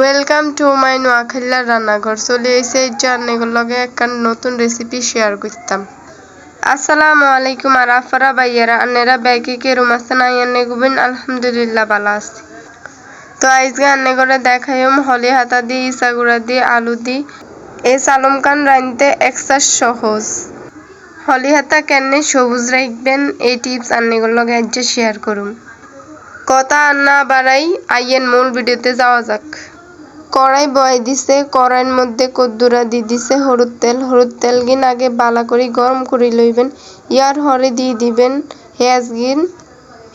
Welcome to my নোয়াখালীর রান্নাঘর। চলে এসে এই জার্নিগুলোর লগে একটা নতুন রেসিপি শেয়ার করতাম। আসসালামু আলাইকুম আর আফারা বাইয়ারা আন্নেরা ব্যাগে কে রুমাস্তা নাই আন্নে গুবেন? আলহামদুলিল্লাহ ভালো আছি। তো আজকে আন্নে করে দেখাইম হলি হাতা দিয়ে, ইসা গুঁড়া দিয়ে, আলু দি এই সালম খান রাঁধতে এক্সট্রা সহজ। হলি হাতা কেনে সবুজ রাখবেন, এই টিপস আন্নেগুলোর লগে আজ শেয়ার করুম। কথা আর না বাড়াই আইয়েন মূল ভিডিওতে যাওয়া যাক। কড়াই বয় দিছে, কড়াইয়ের মধ্যে কদ্দুরা দি দিছে, হলুদ তেল। হলুদ তেল গিন আগে বালা করে, গরম করে লইবেন। ইয়ার হরে দিয়ে দিবেন পেঁয়াজ গিন।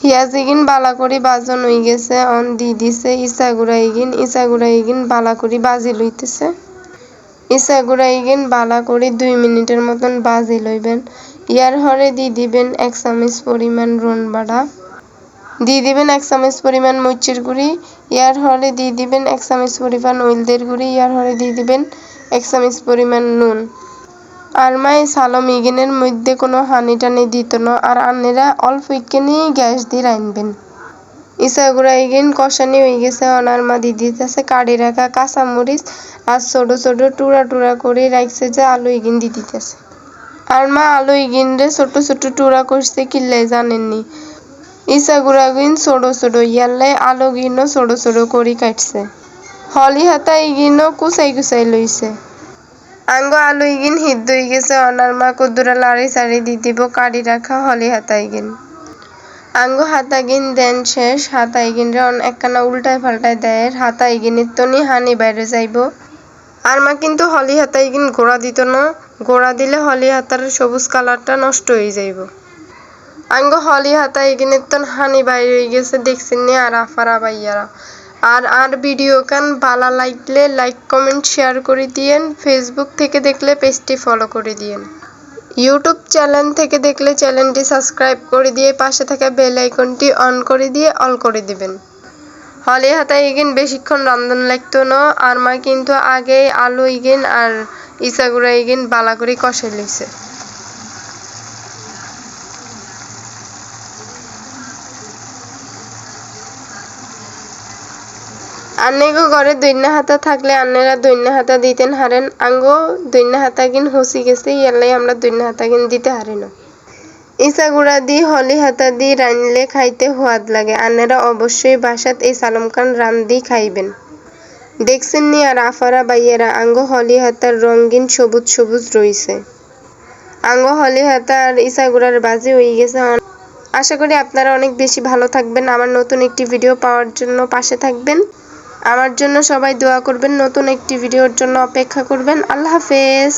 পেঁয়াজ গিন বালা করে, বাজন হয়ে গেছে, অন দি দিছে ইসা গুড়াই গিন। ইসা গুড়াই গিন বালা করে, বাজি লইতেছে। ইসা গুড়াই গিন বালা করে, দুই মিনিটের মতন বাজি লইবেন। ইয়ার হরে দিয়ে দিবেন এক চামচ পরিমাণ রন বাড়া দিয়ে দিবেন এক চামচ পরিমাণ মরিচের গুঁড়ি ইয়ার হলে দিয়ে দিবেন এক চামচ পরিমাণ উইলদের গুঁড়ি ইয়ার হলে দিয়ে দিবেন এক চামচ পরিমাণ নুন আর মাই সালম ইগেনের মধ্যে কোনো হানি টানি দিত না আর আন্নেরা অল্প ইকেনি গ্যাস দিয়ে রাঁধবেন ইসা গুঁড়া ইগেন কষানি হয়ে গেছে অনার মা দিয়ে দিতেছে কাড়ি রাখা কাঁচামরিচ আর ছোট ছোট টুরা টুরা করে রাখছে যে আলু ইগিন দিতেছে আর মা আলু ইগিন রে ছোট ছোট টুরা করছে কিল্লাই জানেননি ইসা গুড়াগুইন ছোটো ছোটো ইয়াল্লাই আলো গিনো ছোটো ছোটো করি কাটছে। হলি হাতা ইগিনো কুচাই কুচাই লইছে। আঙ্গ আলু ইগিন হিদ্দ হয়ে গেছে অনার মা কদ্দুরা লাড়ি সারি দি দিব কাড়ি রাখা হলি হাতা ইগিন। আঙ্গ হাতা গিন দেন শেষ, হাতা ইগিন রে একখানা উল্টায় পাল্টায় দেয় হাতা ইগিনের তনি হানি বাইরে যাইব। আর মা কিন্তু হলি হাতা ইগিন গোড়া দিত না গোড়া দিলে হলি হাতার সবুজ কালারটা নষ্ট হয়ে যাইব। আঙ্গ হলি হাতা এখানে তো হানি বাইরে গেছে, দেখছেন নি আর আফারা বাইয়ারা আর আর ভিডিও কান ভালো লাগলে লাইক কমেন্ট শেয়ার করে দিয়েন। ফেসবুক থেকে দেখলে পেজটি ফলো করে দিয়েন। ইউটিউব চ্যানেল থেকে দেখলে চ্যানেলটি সাবস্ক্রাইব করে দিয়ে পাশে থাকা বেল আইকনটি অন করে দিয়ে অল করে দিবেন। হলি হাতা ইগিন বেশিক্ষণ রন্ধন লাগতো না। আর মা কিন্তু আগে আলু ইগিন আর ইসাগুড়া ইগিন বালা করে কষাই লইছে। আন্নেগো ঘরে দৈন্য হাতা থাকলে আন্নেরা দৈন্য হাতা দিতেন হারেন। আঙ্গো দৈন্য হাতা কিন হসি গেছে ইয়ালাই আমরা দৈন্য হাতা কিন দিতে হারি না ইসা গুড়া দি, হলি হাতা দি রানলে খাইতে সোয়াদ লাগে। আন্নেরা অবশ্যই বাসাত এই সালম খান রান্ধি খাইবেন। দেখছেন নি আর আফারা বাইয়েরা, আঙ্গো হলি হাতার রঙিন সবুজ সবুজ রইছে। আঙ্গো হলি হাতা আর ইসা গুড়ার বাজি হয়ে গেছে। আশা করি আপনারা অনেক বেশি ভালো থাকবেন। আমার নতুন একটি ভিডিও পাওয়ার জন্য পাশে থাকবেন। আমার জন্য সবাই দোয়া করবেন নতুন একটি ভিডিওর জন্য অপেক্ষা করবেন। আল্লাহ হাফেজ।